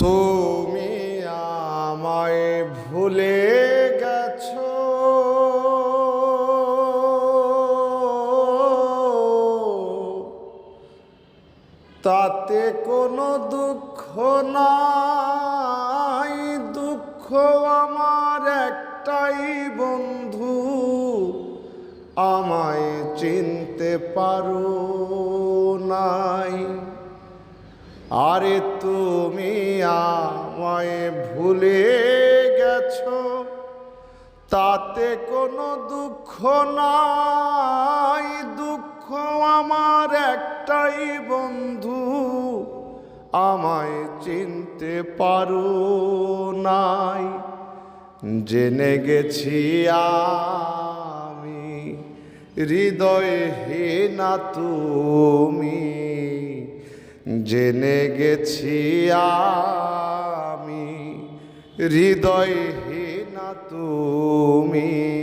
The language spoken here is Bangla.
তুমি আমায় ভুলে গেছো। তাতে কোনো দুঃখ নাই, দুঃখ আমার একটাই বন্ধু, আমায় চিনতে পারো নাই। আরে তুমি আমায় ভুলে গেছো, তাতে কোনো দুঃখ নাই। দুঃখ আমার একটাই বন্ধু, আমায় চিনতে পারো নাই। জেনে গেছি আমি, হৃদয়হীনা তুমি। জেনে গেছি আমি হৃদয়হীনা তুমি।